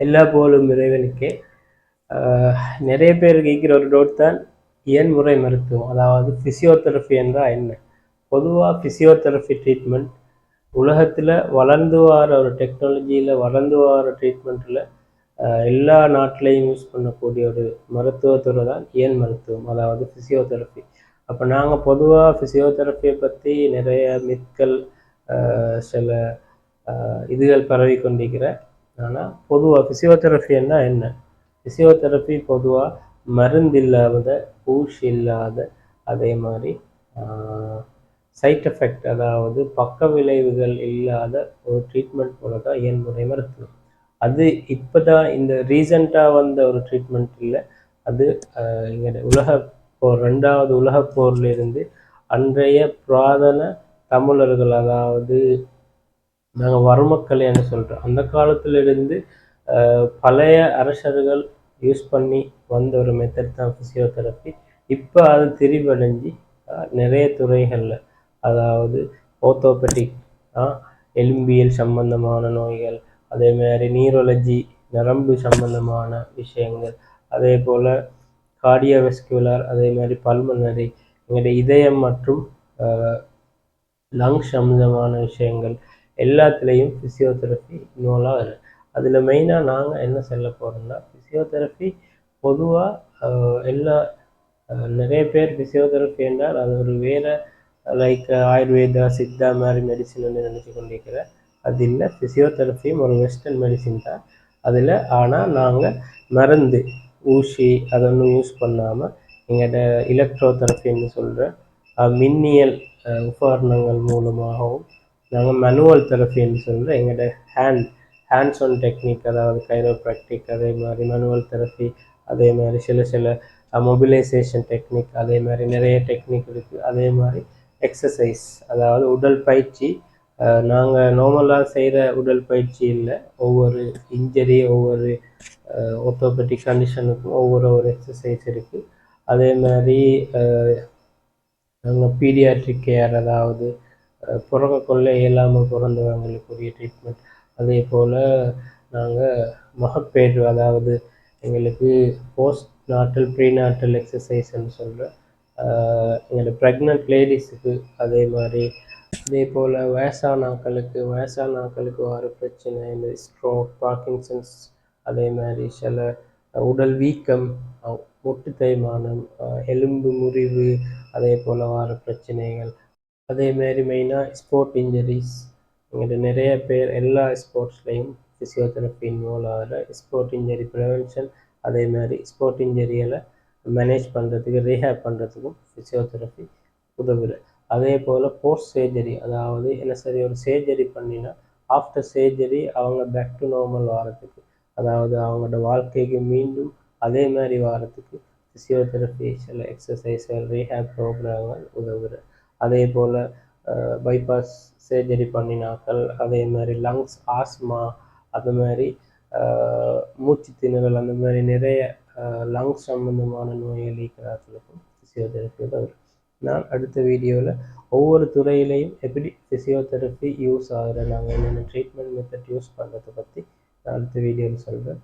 எல்லா போலும் இறைவனுக்கே. நிறைய பேர் கேட்கிற ஒரு டவுட் தான் இயன்முறை மருத்துவம்? அதாவது ஃபிசியோதெரபி என்றால் என்ன? பொதுவாக ஃபிசியோதெரபி ட்ரீட்மெண்ட் உலகத்தில் வளர்ந்து வர ஒரு டெக்னாலஜியில் வளர்ந்து வர ட்ரீட்மெண்ட்டில் எல்லா நாட்டிலையும் யூஸ் பண்ணக்கூடிய ஒரு மருத்துவத்துறை தான் இயன் மருத்துவம்? அதாவது ஃபிசியோதெரபி அப்போ நாங்கள் பொதுவாக ஃபிசியோதெரப்பியை பற்றி நிறைய மிற்கள் சில இதுகள் பரவி கொண்டிருக்கிற ஆனால் பொதுவாக ஃபிசியோதெரப்பின்னா என்ன? ஃபிசியோதெரப்பி பொதுவாக மருந்து இல்லாத ஊசி இல்லாத அதே மாதிரி சைட் எஃபெக்ட் அதாவது பக்க விளைவுகள் இல்லாத ஒரு ட்ரீட்மெண்ட் போல தான் இயன்முறை மருத்துவம். அது இப்போ தான் இந்த ரீசண்டாக வந்த ஒரு ட்ரீட்மெண்ட் இல்லை. அது இங்கே உலக போர் ரெண்டாவது உலக போர்லேருந்து அன்றைய புராதன தமிழர்கள் அதாவது நாங்கள் வரமக்கள் என்ன சொல்கிறோம் அந்த காலத்திலிருந்து பழைய அரசர்கள் யூஸ் பண்ணி வந்த ஒரு மெத்தட் தான் ஃபிசியோதெரப்பி இப்போ அது திரிவடைஞ்சு நிறைய துறைகளில் அதாவது ஓர்த்தோபெடிக் எலும்பியல் சம்பந்தமான நோய்கள் அதே மாதிரி நியூரோலஜி நரம்பு சம்பந்தமான விஷயங்கள் அதே போல் கார்டியோவெஸ்குலர் அதே மாதிரி பல்மனரி எங்களுடைய இதயம் மற்றும் லங்ஸ் சம்மந்தமான விஷயங்கள் எல்லாத்துலேயும் ஃபிசியோதெரப்பி இன்வால்வ் ஆகுது அதில் மெயினாக நாங்கள் என்ன சொல்ல போகிறோம்னா ஃபிசியோதெரப்பி பொதுவாக எல்லா நிறைய பேர் ஃபிசியோதெரப்பி என்றால் அது ஒரு வேறு லைக் ஆயுர்வேதா சித்தா மாதிரி மெடிசன் வந்து நினச்சி கொண்டிருக்கிற அது இல்லை. ஃபிசியோதெரப்பியும் ஒரு வெஸ்டர்ன் மெடிசின் தான். அதில் ஆனால் நாங்கள் மருந்து ஊசி அதொன்றும் யூஸ் பண்ணாமல் எங்கள்கிட்ட எலக்ட்ரோ தெரப்பின்னு சொல்கிற மின்னியல் உபகரணங்கள் மூலமாகவும் நாங்கள் மேனுவல் தெரப்பின்னு சொல்கிற எங்கள்கிட்ட ஹேண்ட் ஹேண்ட்ஸ் ஆன் டெக்னிக் அதாவது கைரோ ப்ராக்டிக் அதே மாதிரி மேனுவல் தெரப்பி அதே மாதிரி சில சில மொபிலைசேஷன் டெக்னிக் அதே மாதிரி நிறைய டெக்னிக் இருக்குது அதே மாதிரி எக்ஸசைஸ் அதாவது உடல் பயிற்சி. நாங்கள் நார்மலாக செய்கிற உடல் பயிற்சி இல்லை. ஒவ்வொரு இன்ஜரி ஒவ்வொரு ஒத்தோபெட்டிக் கண்டிஷனுக்கும் ஒவ்வொரு ஒரு எக்ஸசைஸ் இருக்குது அதே மாதிரி நாங்கள் பீடியாட்ரிக் கேர் அதாவது பிறக்க கொள்ள இயலாமல் பிறந்தவங்களுக்குரிய ட்ரீட்மெண்ட் அதே போல் நாங்கள் மகப்பேறு அதாவது எங்களுக்கு போஸ்ட் நாட்டல் ப்ரீ நாட்டல் எக்ஸசைஸ்ன்னு சொல்கிற எங்களோட ப்ரெக்னென்ட் லேடிஸுக்கு அதே மாதிரி. அதே போல் வயசானாக்களுக்கு வயசானாக்களுக்கு வர பிரச்சனை இந்த ஸ்ட்ரோக் பார்க்கின்சன்ஸ் அதே மாதிரி சில உடல் வீக்கம் அஹ், முட்டு தேய்மானம் எலும்பு முறிவு அதே போல் வர பிரச்சனைகள். அதே மாதிரி மெயினாக ஸ்போர்ட் இன்ஜுரிஸ் இங்கிட்ட நிறைய பேர் எல்லா ஸ்போர்ட்ஸ்லேயும் ஃபிசியோதெரப்பி இன்வால்வ் ஆகிற ஸ்போர்ட் இன்ஜரி ப்ரிவென்ஷன் அதே மாதிரி ஸ்போர்ட் இன்ஜரிகளை மேனேஜ் பண்ணுறதுக்கு ரீஹேப் பண்ணுறதுக்கும் ஃபிசியோதெரப்பி உதவுது. அதே போல் போஸ்ட் சர்ஜரி அதாவது என்ன சரி ஒரு சர்ஜரி பண்ணினா ஆஃப்டர் சர்ஜரி அவங்க பேக் டு நார்மல் வாரத்துக்கு அதாவது அவங்களோட வாழ்க்கைக்கு மீண்டும் அதே மாதிரி வாரத்துக்கு ஃபிசியோதெரப்பி சில எக்ஸசைஸ் ரீஹேப் ப்ரோக்ராம்கள் உதவுது. அதே போல் பைபாஸ் சர்ஜரி பண்ணினாக்கள் அதே மாதிரி லங்ஸ் ஆஸ்மா அது மாதிரி மூச்சு திணறல் அந்த மாதிரி நிறைய லங்ஸ் சம்பந்தமான நோய்கள் இருக்கிறார்களுக்கும் ஃபிசியோதெரப்பி உதவுது நான் அடுத்த வீடியோவில் ஒவ்வொரு துறையிலையும் எப்படி ஃபிசியோதெரப்பி யூஸ் ஆகுற நாங்கள் என்னென்ன ட்ரீட்மெண்ட் மெத்தட் யூஸ் பண்ணுறதை பற்றி நான் அடுத்த வீடியோவில் சொல்கிறேன்